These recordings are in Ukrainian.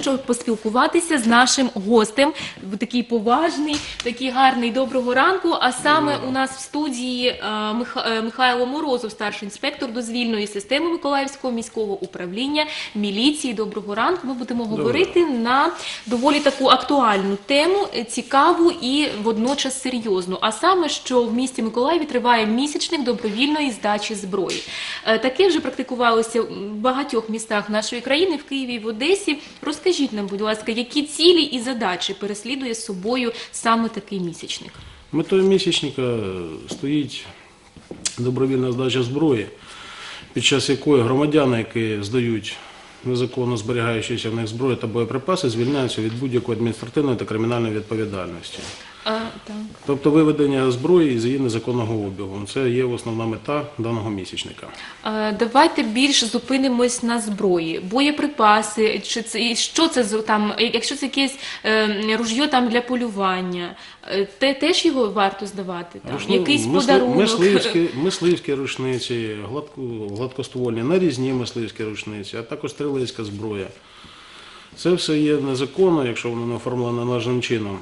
щоб поспілкуватися з нашим гостем. Такий поважний, такий гарний доброго ранку. А саме у нас в студії е, е, Михайло Морозов, старший інспектор дозвільної системи Миколаївського міського управління міліції. Доброго ранку. Ми будемо говорити на доволі таку актуальну тему, е, цікаву і водночас серйозну. А саме, що в місті Миколаєві триває місячник добровільної здачі зброї. Таке вже практикувалося в багатьох містах нашої країни, в Києві і в Одесі. Розкажіть нам, будь ласка, які цілі і задачі переслідує собою саме такий місячник? Метою місячника стоїть добровільна здача зброї, під час якої громадяни, які здають незаконно зберігаючися в них зброю та боєприпаси, звільняються від будь-якої адміністративної та кримінальної відповідальності. А, так. Тобто виведення зброї з її незаконного обігу. Це є основна мета даного місячника. Е, Давайте більш зупинимось на зброї, боєприпаси, чи це і що це там, якщо це якесь е, ружьо там для полювання, е, те теж його варто здавати. Там Рушни- якийсь мисли- подарунок. Мисливські, мисливські рушниці, гладко, гладкоствольні, нарізні мисливські рушниці, а також стрілецька зброя. Це все є незаконно, якщо воно не оформлено належним чином.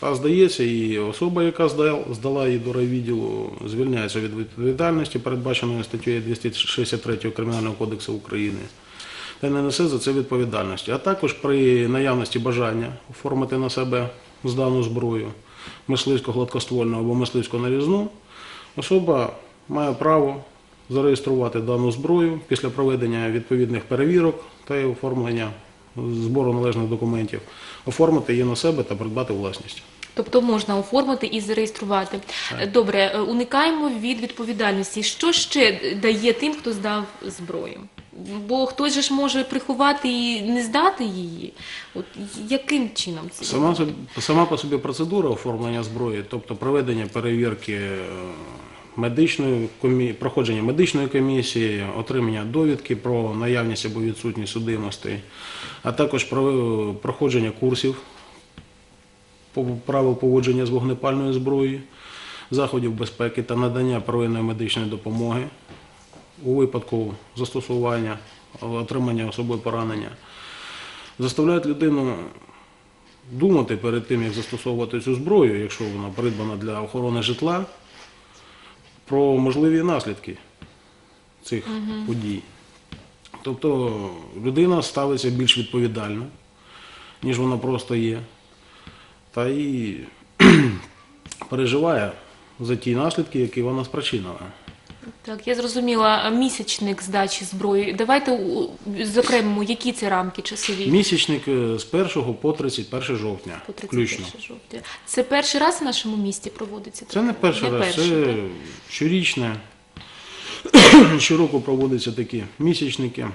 А здається, і особа, яка здала, її до райвідділу, звільняється від відповідальності, передбаченої статтею 263 Кримінального кодексу України, та не несе за це відповідальності. А також при наявності бажання оформити на себе здану зброю, мисливсько гладкоствольну або мисливсько нарізну, особа має право зареєструвати дану зброю після проведення відповідних перевірок та оформлення збору належних документів, оформити її на себе та придбати власність. Тобто можна оформити і зареєструвати. Е, Добре, е, уникаємо від відповідальності. Що ще дає тим, хто здав зброю? Бо хтось же ж може приховати і не здати її. От яким чином це? Сама, сама по собі процедура оформлення зброї, тобто проведення перевірки е, медичної комі... проходження медичної комісії, отримання довідки про наявність або відсутність судимостей, а також про- проходження курсів по правил поводження з вогнепальною зброєю, заходів безпеки та надання первинної медичної допомоги у випадку застосування, отримання особою поранення, заставляють людину думати перед тим, як застосовувати цю зброю, якщо вона придбана для охорони житла, про можливі наслідки цих подій. Тобто людина ставиться більш відповідально, ніж вона просто є, та і переживає за ті наслідки, які вона спричинила. Так, я зрозуміла місячник здачі зброї. Давайте зокремо, які це рамки часові? Місячник е, з 1 по 31 жовтня, По 31 включно. жовтня. Це перший раз в нашому місті проводиться? Це не перший раз, перший, це так? щорічне. Щороку проводяться такі місячники.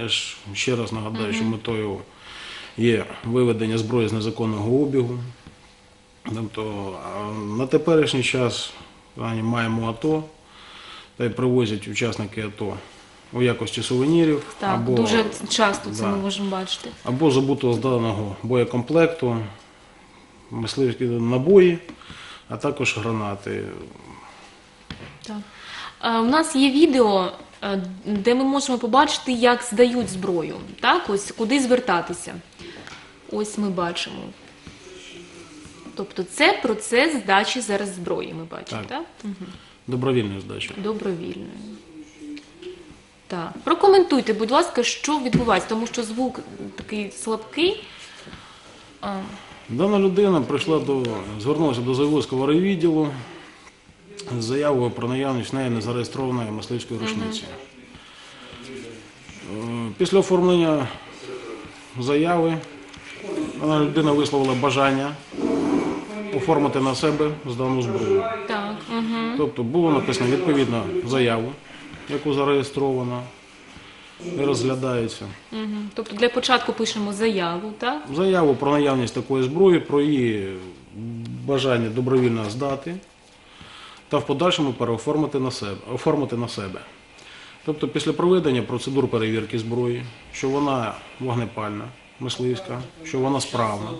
Я ж ще раз нагадаю, що метою є виведення зброї з незаконного обігу. Тобто на теперішній час маємо АТО, та й привозять учасники АТО у якості сувенірів. Так, або, дуже часто це да, ми можемо бачити. або забутого зданого боєкомплекту, мисливські набої, а також гранати. Так. Е, У нас є відео, е, де ми можемо побачити, як здають зброю. Так, ось куди звертатися. Ось ми бачимо. Тобто це процес здачі зараз зброї, ми бачимо, так? Так. Мгм. Добровільної здачі. Добровільною. Так. Прокоментуйте, будь ласка, що відбувається, тому що звук такий слабкий. А, Дана людина прийшла до, звернулася до Заводського райвідділу з заявою про наявність неї незареєстрованої мисливської рушниці. Е, Після оформлення заяви дана людина висловила бажання оформити на себе здану зброю. Тобто було написано відповідну заяву, яку зареєстровано і розглядається. Угу. Тобто для початку пишемо заяву, так? заяву про наявність такої зброї, про її бажання добровільно здати та в подальшому переоформити на себе, оформити на себе. Тобто після проведення процедур перевірки зброї, що вона вогнепальна, мисливська, що вона справна,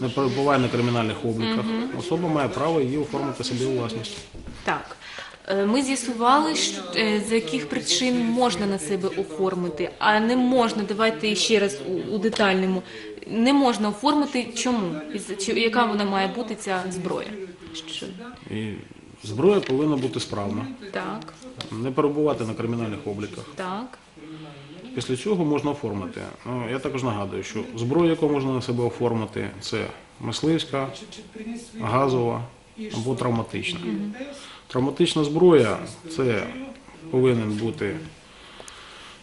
не перебуває на кримінальних обліках, особа має право її оформити собі у власність. Так. Е, Ми з'ясували, що, е, з яких причин можна на себе оформити, а не можна. Давайте ще раз у, у детальному. Не можна оформити чому? Із- чи- Яка вона має бути ця зброя? Що? І зброя повинна бути справна, Так, не перебувати на кримінальних обліках. так. Після цього можна оформити. Ну, я також нагадую, що зброю, яку можна на себе оформити, це мисливська, газова або травматична. Травматична зброя це повинен бути.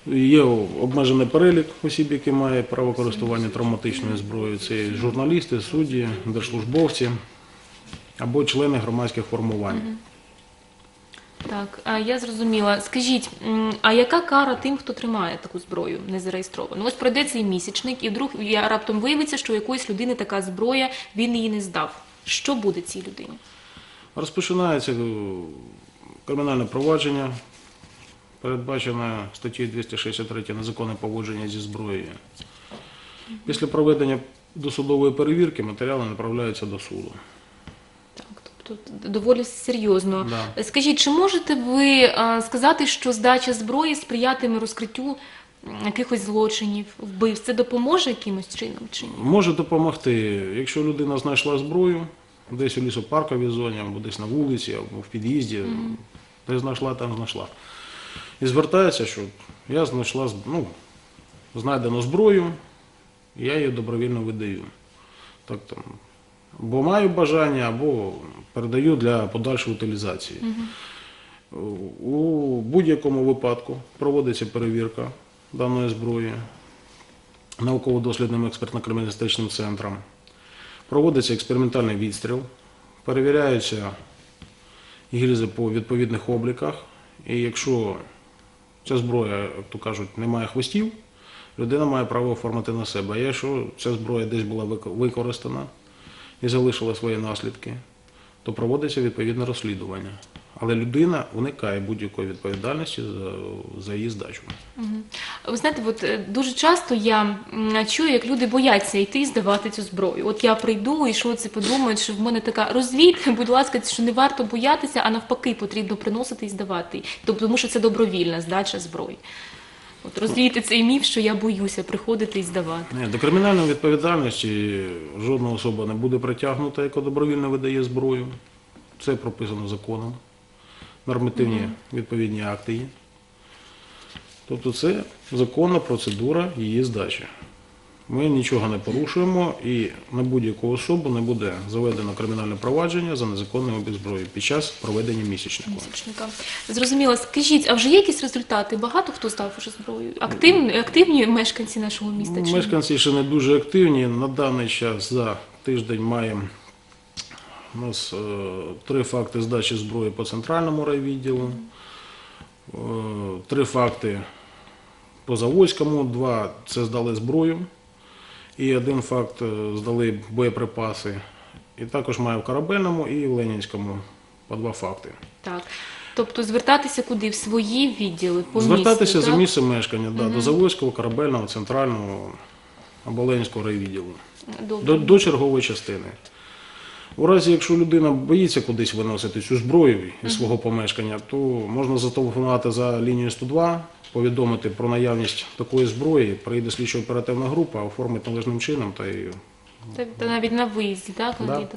Є обмежений перелік осіб, які мають право користування травматичною зброєю. Це журналісти, судді, держслужбовці або члени громадських формувань. Так, а я зрозуміла. Скажіть, а яка кара тим, хто тримає таку зброю незареєстровану? Ось пройде цей місячник, і вдруг раптом виявиться, що у якоїсь людини така зброя, він її не здав. Що буде цій людині? Розпочинається е, кримінальне провадження, передбачене статтею 263 незаконне поводження зі зброєю. Після проведення досудової перевірки матеріали направляються до суду. Так, тобто доволі серйозно. Да. Скажіть, чи можете ви а, сказати, що здача зброї сприятиме розкриттю якихось злочинів, вбивств? Це допоможе якимось чином чи ні? Може допомогти, якщо людина знайшла зброю десь у лісопарковій зоні, або десь на вулиці, або в під'їзді, де знайшла, там знайшла. І звертається, що я знайшла ну, знайдену зброю, я її добровільно видаю. Так, там, або маю бажання, або передаю для подальшої утилізації. У будь-якому випадку проводиться перевірка даної зброї науково-дослідним експертно-криміналістичним центром. Проводиться експериментальний відстріл, перевіряються гільзи по відповідних обліках. І якщо ця зброя, як то кажуть, не має хвостів, людина має право оформити на себе. А якщо ця зброя десь була використана і залишила свої наслідки, то проводиться відповідне розслідування. Але людина уникає будь-якої відповідальності за, за її здачу. Ви знаєте, от е, дуже часто я чую, як люди бояться йти і здавати цю зброю. От я прийду і що це подумають, що в мене така розвідка, будь ласка, що не варто боятися, а навпаки, потрібно приносити і здавати. Тобто, тому що це добровільна здача зброї. От розвіяти цей міф, що я боюся приходити і здавати. Ні, до кримінальної відповідальності жодна особа не буде притягнута, яка добровільно видає зброю. Це прописано законом. Нормативні відповідні акти є. Тобто це законна процедура її здачі. Ми нічого не порушуємо і на будь-яку особу не буде заведено кримінальне провадження за незаконний обіг зброї під час проведення місячнику. Місячника. Зрозуміло. Скажіть, а вже є якісь результати? Багато хто здав уже зброю? Активні, активні мешканці нашого міста? Чи? Мешканці ще не дуже активні. На даний час за тиждень маємо у нас е, три факти здачі зброї по центральному райвідділу, е, три факти по Заводському, два це здали зброю, і один факт е, здали боєприпаси. І також має в Корабельному і в Ленінському по два факти. Так. Тобто звертатися куди? В свої відділи по Звертатися місту, за місцем мешкання да, до Заводського, Корабельного, Центрального або Ленінського райвідділу. До, до чергової частини. У разі, якщо людина боїться кудись виносити цю зброю із свого помешкання, то можна зателефонувати за лінією 102, повідомити про наявність такої зброї, прийде слідчо оперативна група, оформить належним чином та і та навіть на виїзді, так? Да.